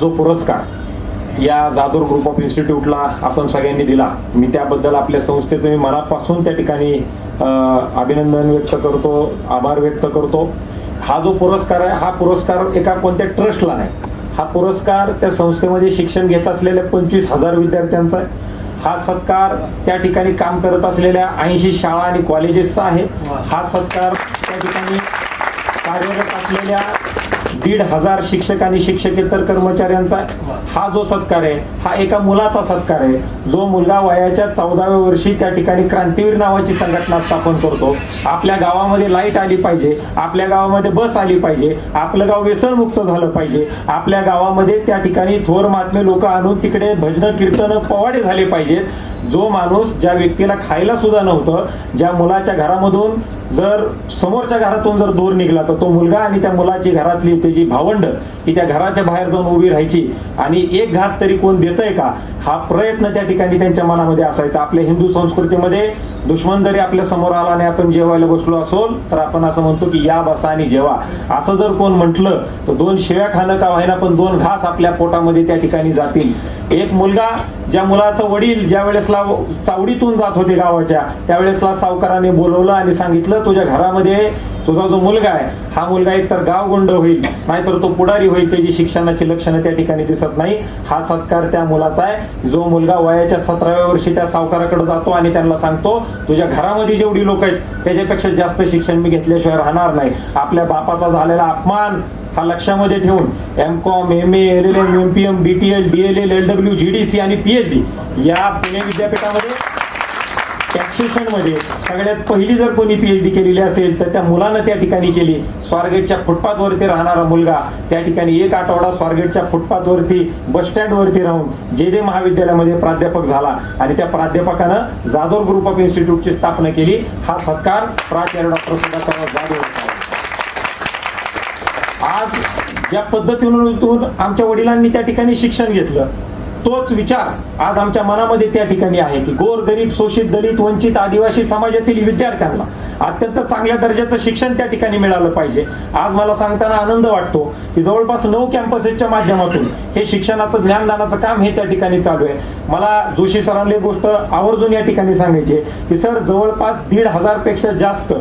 जो पुरस्कार या जादूर ग्रुप ऑफ इन्स्टिट्यूटला आपण सगळ्यांनी दिला मी त्याबद्दल आपल्या संस्थेचं मी मनापासून त्या ठिकाणी अभिनंदन व्यक्त करतो आभार व्यक्त करतो. हा जो पुरस्कार आहे हा पुरस्कार एका कोणत्या ट्रस्टला नाही. हा पुरस्कार त्या संस्थेमध्ये शिक्षण घेत असलेल्या पंचवीस हजार विद्यार्थ्यांचा आहे. हा सत्कार त्या ठिकाणी काम करत असलेल्या ऐंशी शाळा आणि कॉलेजेसचा आहे. हा सत्कार त्या ठिकाणी कार्यरत असलेल्या दीड हजार शिक्षक आणि शिक्षकेतर कर्मचाऱ्यांचा हा जो सत्कार आहे हा एका मुलाचा सत्कार आहे. जो मुलगा वयाच्या चौदाव्या वर्षी त्या ठिकाणी क्रांतीवीर नावाची संघटना स्थापन करतो. आपल्या गावामध्ये लाइट आली पाहिजे आपल्या गावामध्ये बस आली पाहिजे आपलं गाव व्यसनमुक्त झालं पाहिजे. आपल्या गावामध्ये त्या ठिकाणी थोर महात्मे लोक आणून तिकडे भजनं कीर्तन पवाडे झाले पाहिजेत. जो माणूस ज्या व्यक्तीला खायला सुद्धा नव्हतं ज्या मुलाच्या घरामधून जर समोरच्या घरातून जर दूर निघला तर तो मुलगा आणि त्या मुलाची घरातली त्याची भावंड ही त्या घराच्या बाहेर जाऊन उभी राहायची आणि एक घास तरी कोण देतंय का हा प्रयत्न त्या ठिकाणी त्यांच्या मनामध्ये असायचा. आपल्या हिंदू संस्कृतीमध्ये दुश्मन जरी आपल्यासमोर आला आणि आपण जेवायला बसलो असोल तर आपण असं म्हणतो की या बसा आणि जेवा. असं जर कोण म्हटलं तर दोन शेळ्या खाणं का व्हायला पण दोन घास आपल्या पोटामध्ये त्या ठिकाणी जातील. एक मुलगा ज्या मुलाचं वडील ज्या वेळेसला चावडीतून जात होते गावाच्या त्यावेळेसला सावकाराने बोलवलं आणि सांगितलं तुझ्या घरामध्ये तुझा जो मुलगा आहे हा मुलगा एकतर गावगुंड होईल नाहीतर तो पुढारी होईल त्याची शिक्षणाची लक्षणं त्या ठिकाणी दिसत नाही. हा सत्कार त्या मुलाचा आहे. जो मुलगा वयाच्या सतराव्या वर्षी त्या सावकाराकडे जातो आणि त्यांना सांगतो तुझ्या घरामध्ये जेवढी लोक आहेत त्याच्यापेक्षा जास्त शिक्षण मी घेतल्याशिवाय राहणार नाही. आपल्या बापाचा झालेला अपमान हा लक्षामध्ये ठेवून M com M A L L M M P M B T L D L L L W G D C आणि पी एच डी या पुणे विद्यापीठामध्ये टॅक्सेशनमध्ये सगळ्यात पहिली जर कोणी पी एच डी केलेली असेल तर त्या मुलानं त्या ठिकाणी केली स्वारगेटच्या फुटपाथवरती राहणारा मुलगा त्या ठिकाणी एक आठवडा स्वारगेटच्या फुटपाथवरती बसस्टँडवरती बस राहून जे जे महाविद्यालयामध्ये प्राध्यापक झाला आणि त्या प्राध्यापकानं जाधव ग्रुप ऑफ इन्स्टिट्यूटची स्थापना केली हा सत्कार प्राचार्य डॉक्टर सुधाकर जाधव यांचा आहे. आज ज्या पद्धतीतून आमच्या वडिलांनी त्या ठिकाणी शिक्षण घेतलं. तोच विचार आज आमच्या मनामध्ये त्या ठिकाणी आहे की गोर गरीब शोषित दलित वंचित आदिवासी समाजातील विद्यार्थ्यांना अत्यंत चांगल्या दर्जाचं शिक्षण त्या ठिकाणी मिळालं पाहिजे. आज मला सांगताना आनंद वाटतो की जवळपास नऊ कॅम्पसेसच्या माध्यमातून हे शिक्षणाचं ज्ञानदानाचं काम हे त्या ठिकाणी चालू आहे. मला जोशी सरांनी गोष्ट आवर्जून या ठिकाणी सांगायची आहे की सर जवळपास दीड हजारपेक्षा जास्त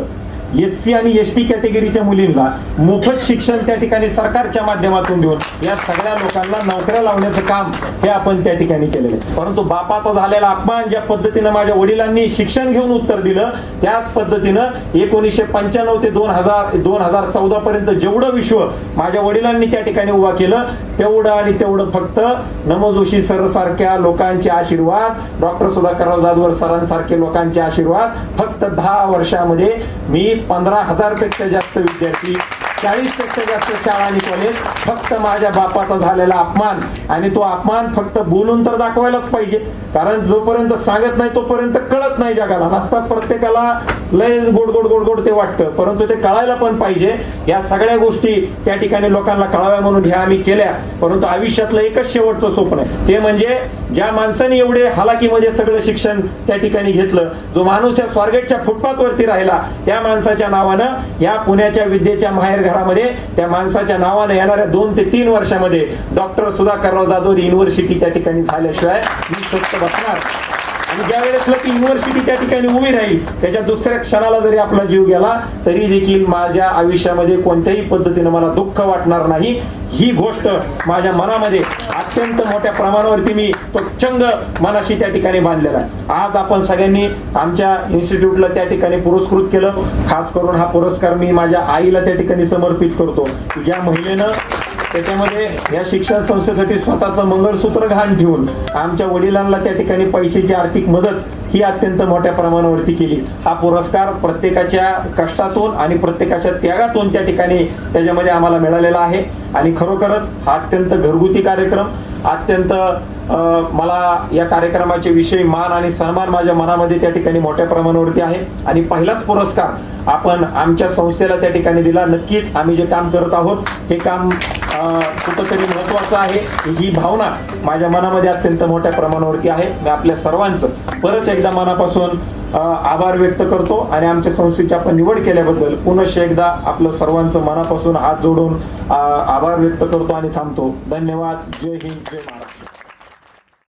एस सी आणि एस टी कॅटेगरीच्या मुलींना मोफत शिक्षण त्या ठिकाणी सरकारच्या माध्यमातून देऊन या सगळ्या लोकांना नोकऱ्या लावण्याचं काम हे आपण त्या ठिकाणी केलेलं आहे. परंतु बापाचा झालेला अपमान ज्या पद्धतीनं माझ्या वडिलांनी शिक्षण घेऊन उत्तर दिलं त्याच पद्धतीनं एकोणीसशे पंच्याण्णव ते दोन हजार दोन हजार चौदा पर्यंत जेवढं विश्व माझ्या वडिलांनी त्या ठिकाणी उभा केलं तेवढं आणि तेवढं फक्त नमजोशी सर सारख्या लोकांचे आशीर्वाद डॉक्टर सुधाकरराव जाधवर सरांसारखे लोकांचे आशीर्वाद फक्त दहा वर्षामध्ये मी पंधरा हजारपेक्षा जास्त विद्यार्थी चाळीसपेक्षा जास्त शाळा आणि कॉलेज फक्त माझ्या बापाचा झालेला अपमान. आणि तो अपमान फक्त बोलून तर दाखवायलाच पाहिजे. कारण जोपर्यंत सांगत नाही तोपर्यंत कळत नाही जगाला. नसता प्रत्येकाला लय गोड गोड गोड गोड ते वाटतं. परंतु ते कळायला पण पाहिजे. या सगळ्या गोष्टी त्या ठिकाणी लोकांना कळाव्या म्हणून ह्या आम्ही केल्या. परंतु आयुष्यातलं एकच शेवटचं स्वप्न आहे. ते म्हणजे ज्या माणसाने एवढे हालाकीमध्ये सगळं शिक्षण त्या ठिकाणी घेतलं जो माणूस या स्वारगेटच्या फुटपाथवरती राहिला त्या माणसाच्या नावानं या पुण्याच्या विद्येच्या माहेर शहरामध्ये त्या माणसाच्या नावाने येणाऱ्या दोन ते तीन वर्षामध्ये डॉक्टर सुधाकरराव जाधव युनिव्हर्सिटी त्या ठिकाणी झाल्याशिवाय मी स्वस्त बसणार. आणि ज्या वेळेसला ती युनिव्हर्सिटी त्या ठिकाणी उभी राहील त्याच्या दुसऱ्या क्षणाला जरी आपला जीव गेला तरी देखील माझ्या आयुष्यामध्ये कोणत्याही पद्धतीनं मला दुःख वाटणार नाही. ही गोष्ट माझ्या मनामध्ये अत्यंत मोठ्या प्रमाणावरती मी तो चंग मनाशी त्या ठिकाणी बांधलेला आहे. आज आपण सगळ्यांनी आमच्या इन्स्टिट्यूटला त्या ठिकाणी पुरस्कृत केलं. खास करून हा पुरस्कार मी माझ्या आईला त्या ठिकाणी समर्पित करतो. ज्या महिलेनं त्याच्यामध्ये या शिक्षण संस्थेसाठी स्वतःचं मंगळसूत्र घाण ठेवून आमच्या वडिलांना त्या ठिकाणी पैशाची आर्थिक मदत ही अत्यंत मोठ्या प्रमाणावरती केली. हा पुरस्कार प्रत्येकाच्या कष्टातून आणि प्रत्येकाच्या त्यागातून त्या ठिकाणी त्याच्यामध्ये आम्हाला मिळालेला आहे. आणि खरोखरच हा अत्यंत घरगुती कार्यक्रम अत्यंत मला या कार्यक्रमाचे विषयी मान आणि सन्मान माझ्या मनामध्ये त्या ठिकाणी मोठ्या प्रमाणावरती आहे. आणि पहिलाच पुरस्कार आपण आमच्या संस्थेला त्या ठिकाणी दिला. नक्कीच आम्ही जे काम करत आहोत हे काम कुठंतरी महत्वाचं आहे. ही भावना माझ्या मनामध्ये अत्यंत मोठ्या प्रमाणावरती आहे. मी आपल्या सर्वांचं परत एकदा मनापासून आभार व्यक्त करतो आणि आमच्या संस्थेची आपण निवड केल्याबद्दल पुनश्च एकदा आपलं सर्वांचं मनापासून हात जोडून आभार व्यक्त करतो आणि थांबतो. धन्यवाद. जय हिंद. जय महाराष्ट्र.